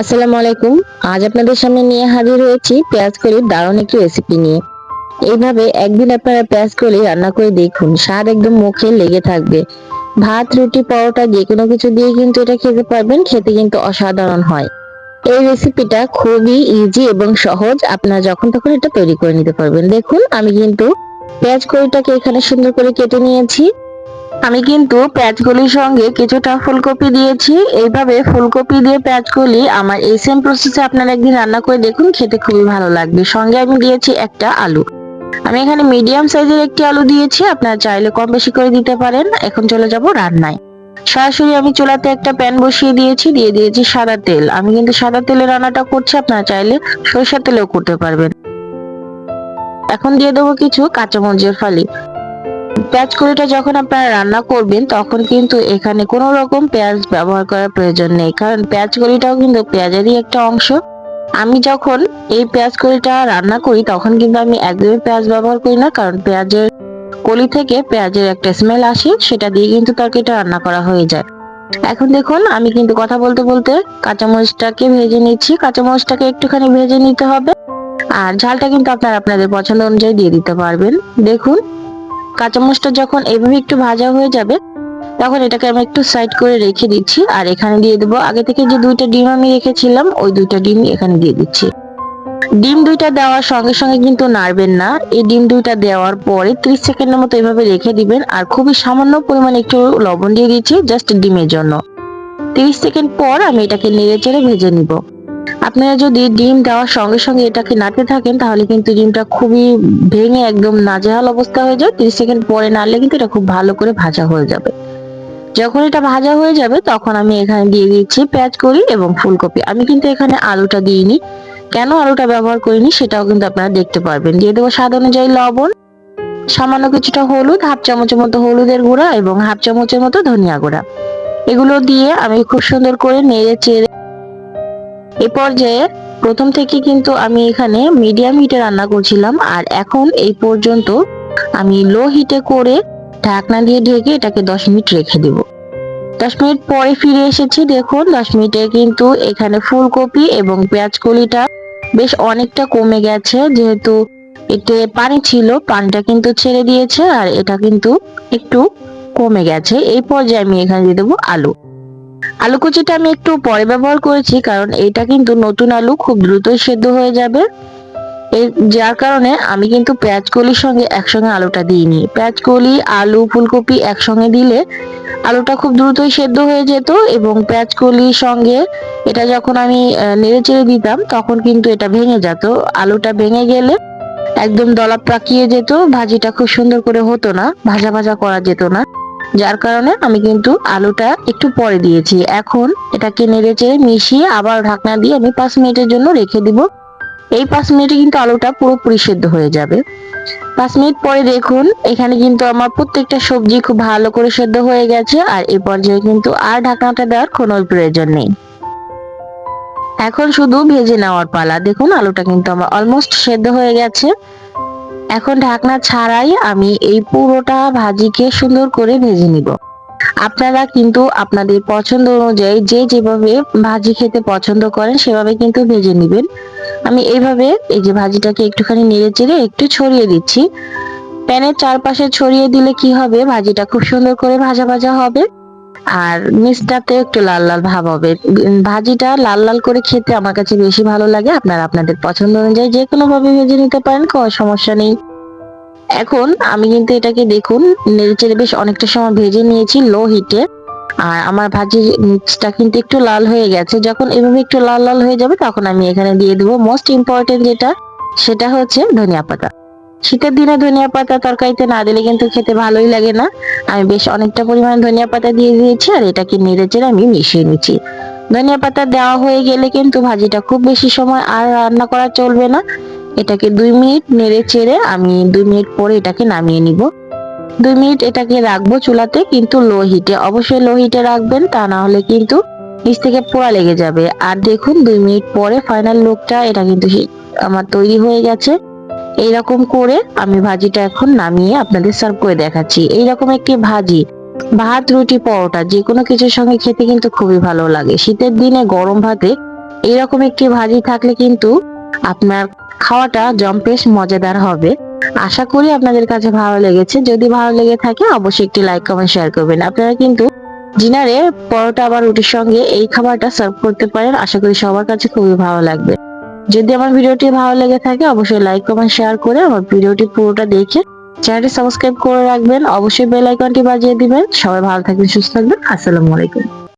আসসালামু আলাইকুম। আজ আপনাদের সামনে নিয়ে হাজির হয়েছি পেঁয়াজ কলির দারুণ একটি রেসিপি নিয়ে। এইভাবে একদিন আপনারা পেঁয়াজ কলি রান্না করে দেখুন, স্বাদ একদম মুখে লেগে থাকবে। ভাত, রুটি, পরোটা যে কোনো কিছু দিয়ে কিন্তু এটা খেতে পারবেন, খেতে কিন্তু অসাধারণ হয়। এই রেসিপিটা খুবই ইজি এবং সহজ। আপনারা যখন তখন এটা তৈরি করে নিতে পারবেন। দেখুন, আমি কিন্তু পেঁয়াজ কলিটাকে এখানে সুন্দর করে কেটে নিয়েছি। আমি কিন্তু পেঁয়াজকলির সঙ্গে কিছুটা ফুলকপি দিয়েছি। এইভাবে ফুলকপি দিয়ে পেঁয়াজকলি আমার এই সেম প্রসেসে আপনারা একদিন রান্না করে দেখুন, খেতে খুবই ভালো লাগবে। সঙ্গে আমি দিয়েছি একটা আলু। আমি এখানে মিডিয়াম সাইজের একটি আলু দিয়েছি, আপনারা চাইলে কম বেশি করে দিতে পারেন। এখন চলে যাব রান্নায়। সরাসরি আমি চুলাতে একটা প্যান বসিয়ে দিয়েছি, দিয়ে দিয়েছি সাদা তেল। আমি কিন্তু সাদা তেলে রান্নাটা করছি, আপনারা চাইলে সরিষার তেলেও করতে পারবেন। এখন দিয়ে দেবো কিছু কাঁচামরিচের ফালি। পেঁয়াজ কড়িটা যখন আপনারা রান্না করবেন, তখন কিন্তু এখানে কোনো রকম পেঁয়াজ ব্যবহার করার প্রয়োজন নেই। কারণ পেঁয়াজ কড়িটাও কিন্তু পেঁয়াজেরই একটা অংশ। আমি যখন এই পেঁয়াজ কড়িটা রান্না করি, তখন কিন্তু আমি একদমই পেঁয়াজ ব্যবহার করি না, কারণ পেঁয়াজের কলি থেকে পেঁয়াজের একটা স্মেল আসে, সেটা দিয়ে কিন্তু তরকারিটা রান্না করা হয়ে যায়। এখন দেখুন, আমি কিন্তু কথা বলতে বলতে কাঁচামরিচটাকে ভেজে নিচ্ছি। কাঁচামরিচটাকে একটুখানি ভেজে নিতে হবে। আর ঝালটা কিন্তু আপনারা আপনাদের পছন্দ অনুযায়ী দিয়ে দিতে পারবেন। দেখুন কাঁচামরিচটা যখন এভাবে একটু ভাজা হয়ে যাবে, তখন এটাকে আমি একটু সাইড করে রেখে দিচ্ছি। আর এখানে দিয়ে দেবো, আগে থেকে যে দুইটা ডিম আমি রেখেছিলাম, ওই দুইটা ডিম এখানে দিয়ে দিচ্ছি। ডিম দুইটা দেওয়ার সঙ্গে সঙ্গে কিন্তু নাড়বেন না। এই ডিম দুইটা দেওয়ার পরে ত্রিশ সেকেন্ডের মতো এভাবে রেখে দিবেন। আর খুবই সামান্য পরিমাণে একটু লবণ দিয়ে দিচ্ছি, জাস্ট ডিমের জন্য। তিরিশ সেকেন্ড পর আমি এটাকে নেড়ে চেড়ে ভেজে নিব। আপনারা যদি ডিম দেওয়ার সঙ্গে সঙ্গে এটাকে নাড়তে থাকেন, তাহলে কিন্তু ডিমটা খুবই ভেঙে একদম নাজেহাল অবস্থা হয়ে যায়। তিরিশ সেকেন্ড পরে নাড়লে কিন্তু এটা খুব ভালো করে ভাজা হয়ে যাবে। যখন এটা ভাজা হয়ে যাবে, তখন আমি এখানে দিয়ে দিচ্ছি পেঁয়াজ করি এবং ফুলকপি। আমি কিন্তু এখানে আলুটা দিইনি। কেন আলুটা ব্যবহার করিনি সেটাও কিন্তু আপনারা দেখতে পারবেন। দিয়ে দেবো স্বাদ অনুযায়ী লবণ, সামান্য কিছুটা হলুদ, হাফ চামচের মতো হলুদের গুঁড়া এবং হাফ চামচের মতো ধনিয়া গুঁড়া। এগুলো দিয়ে আমি খুব সুন্দর করে নেড়ে চেড়ে এ পর্যায়ে প্রথম থেকে কিন্তু আমি এখানে মিডিয়াম হিটে রান্না করছিলাম, আর এখন এই পর্যন্ত আমি লো হিটে করে ঢাকনা দিয়ে ঢেকে এটাকে দশ মিনিট রেখে দেব। দশ মিনিট পরে ফিরে এসেছি, দেখুন দশ মিনিটে কিন্তু এখানে ফুলকপি এবং পেঁয়াজ কলিটা বেশ অনেকটা কমে গেছে, যেহেতু এতে পানি ছিল, পানিটা কিন্তু ছেড়ে দিয়েছে, আর এটা কিন্তু একটু কমে গেছে। এই পর্যায়ে আমি এখানে দিয়ে দেবো আলু। আলু কুচিটা আমি একটু পরে ব্যবহার করেছি, কারণ এটা কিন্তু নতুন আলু, খুব দ্রুতই সেদ্ধ হয়ে যাবে। যার কারণে আমি কিন্তু পেঁয়াজ কলির সঙ্গে একসঙ্গে আলুটা দিইনি। পেঁয়াজ কলি, আলু, ফুলকপি একসঙ্গে দিলে আলুটা খুব দ্রুতই সেদ্ধ হয়ে যেত এবং পেঁয়াজ কলির সঙ্গে এটা যখন আমি নেড়ে চেড়ে দিতাম, তখন কিন্তু এটা ভেঙে যেত। আলুটা ভেঙে গেলে একদম দলা পাকিয়ে যেত, ভাজিটা খুব সুন্দর করে হতো না, ভাজা ভাজা করা যেত না। যার কারণে আমি কিন্তু আলুটা একটু পরে দিয়েছি। এখন এটাকে নেড়ে চেড়ে মিশিয়ে আবার ঢাকনা দিয়ে আমি পাঁচ মিনিটের জন্য রেখে দিব। এই পাঁচ মিনিটে কিন্তু আলুটা পুরোপুরি সেদ্ধ হয়ে যাবে। পাঁচ মিনিট পরে দেখুন, এখানে কিন্তু আমার প্রত্যেকটা সবজি খুব ভালো করে সেদ্ধ হয়ে গেছে আর এই পর্যায়ে কিন্তু আর ঢাকনাটা দেওয়ার কোনো প্রয়োজন নেই। এখন শুধু ভেজে নেওয়ার পালা। দেখুন, আলুটা কিন্তু আমার অলমোস্ট সেদ্ধ হয়ে গেছে। এখন ঢাকনা ছাড়াই আমি এই পুরোটা ভাজিকে সুন্দর করে ভেজে নিব। আপনারা কিন্তু আপনাদের পছন্দ অনুযায়ী যে যেভাবে ভাজি খেতে পছন্দ করেন সেভাবে কিন্তু ভেজে নেবেন। আমি এইভাবে এই যে ভাজিটাকে একটুখানি নেড়ে চেড়ে একটু ছড়িয়ে দিচ্ছি। প্যানের চারপাশে ছড়িয়ে দিলে কি হবে? ভাজিটা খুব সুন্দর করে ভাজা ভাজা হবে। আর নিচটাতে একটু লাল লাল ভাব হবে। ভাজিটা লাল লাল করে খেতে আমার কাছে বেশি ভালো লাগে। আপনারা আপনাদের পছন্দ অনুযায়ী যে কোনো ভাবে ভেজে নিতে পারেন, কোনো সমস্যা নেই। এখন আমি কিন্তু এটাকে দেখুন নেড়েচেড়ে বেশ অনেকটা সময় ভেজে নিয়েছি লো হিটে। আর আমার ভাজি নিচটা কিন্তু একটু লাল হয়ে গেছে। যখন এভাবে একটু লাল লাল হয়ে যাবে, তখন আমি এখানে দিয়ে দেবো। মোস্ট ইম্পর্টেন্ট যেটা, সেটা হচ্ছে ধনিয়া পাতা। শীতের দিনে ধনিয়া পাতা তরকারিতে না দিলে কিন্তু খেতে ভালোই লাগে না। আমি বেশ অনেকটা পরিমাণে ধনিয়া পাতা দিয়ে দিয়েছি আর এটাকে নেড়ে চেড়ে আমি মিশিয়ে নিচ্ছি। ধনিয়া পাতা দেওয়া হয়ে গেলে কিন্তু ভাজিটা খুব বেশি সময় আর রান্না করা চলবে না। এটাকে দুই মিনিট নেড়ে চেড়ে আমি দুই মিনিট পরে এটাকে নামিয়ে নিব। দুই মিনিট এটাকে রাখব চুলাতে কিন্তু লো হিটে। অবশ্যই লো হিটে রাখবেন, তা না হলে কিন্তু নিচ থেকে পোড়া লেগে যাবে। আর দেখুন, দুই মিনিট পরে ফাইনাল লুকটা এটা কিন্তু আমার তৈরি হয়ে গেছে। এইরকম করে আমি ভাজিটা এখন নামিয়ে আপনাদের সার্ভ করে দেখাচ্ছি। এইরকম একটি ভাজি, ভাত, রুটি, পরোটা, যে কোনো কিছুর সঙ্গে খেতে কিন্তু খুবই ভালো লাগে। শীতের দিনে গরম ভাতে এইরকম একটি ভাজি থাকলে কিন্তু আপনার খাওয়াটা জম্পেশ মজাদার হবে। আশা করি আপনাদের কাছে ভালো লেগেছে। যদি ভালো লেগে থাকে অবশ্যই একটি লাইক কমেন্ট শেয়ার করবেন। আপনারা কিন্তু ডিনারে পরোটা বা রুটির সঙ্গে এই খাবারটা সার্ভ করতে পারেন। আশা করি সবার কাছে খুবই ভালো লাগবে। যদি আমার ভিডিওটি ভালো লেগে থাকে, অবশ্যই লাইক কমেন্ট শেয়ার করে আমার ভিডিওটি পুরোটা দেখে চ্যানেলটি সাবস্ক্রাইব করে রাখবেন। অবশ্যই বেল আইকনটি বাজিয়ে দিবেন। সবাই ভালো থাকবেন, সুস্থ থাকবেন। আসসালামু আলাইকুম।